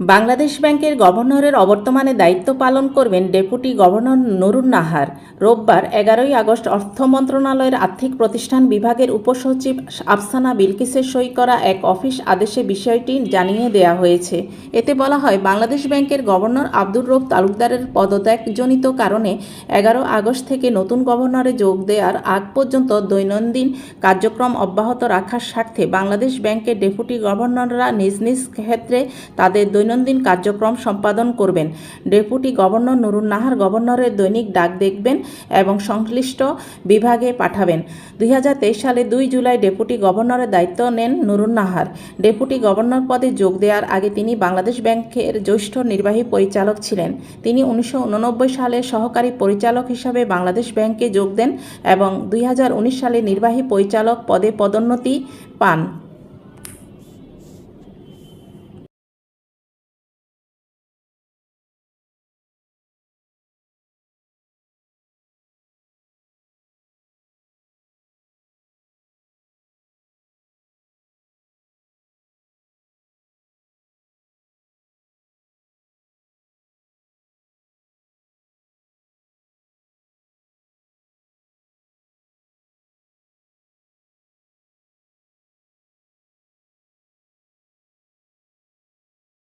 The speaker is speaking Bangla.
বাংলাদেশ ব্যাংকের গভর্নরের অবর্তমানে দায়িত্ব পালন করবেন ডেপুটি গভর্নর নুরুন নাহার। রোববার এগারোই আগস্ট অর্থ মন্ত্রণালয়ের আর্থিক প্রতিষ্ঠান বিভাগের উপসচিব আফসানা বিলকিসের সই করা এক অফিস আদেশে বিষয়টি জানিয়ে দেয়া হয়েছে। এতে বলা হয়, বাংলাদেশ ব্যাংকের গভর্নর আব্দুর রব তালুকদারের পদত্যাগজনিত কারণে এগারো আগস্ট থেকে নতুন গভর্নরে যোগ দেওয়ার আগ পর্যন্ত দৈনন্দিন কার্যক্রম অব্যাহত রাখার স্বার্থে বাংলাদেশ ব্যাংকের ডেপুটি গভর্নররা নিজ নিজ ক্ষেত্রে তাদের দৈনন্দিন কার্যক্রম সম্পাদন করবেন। ডেপুটি গভর্নর নুরুন নাহার গভর্নরের দৈনিক ডাক দেখবেন এবং সংশ্লিষ্ট বিভাগে পাঠাবেন। দুই হাজার তেইশ সালে দুই জুলাই ডেপুটি গভর্নরের দায়িত্ব নেন নুরুন নাহার। ডেপুটি গভর্নর পদে যোগ দেওয়ার আগে তিনি বাংলাদেশ ব্যাংকের জ্যেষ্ঠ নির্বাহী পরিচালক ছিলেন। তিনি উনিশশো উননব্বই সালে সহকারী পরিচালক হিসাবে বাংলাদেশ ব্যাংকে যোগ দেন এবং দুই হাজার উনিশ সালে নির্বাহী পরিচালক পদে পদোন্নতি পান।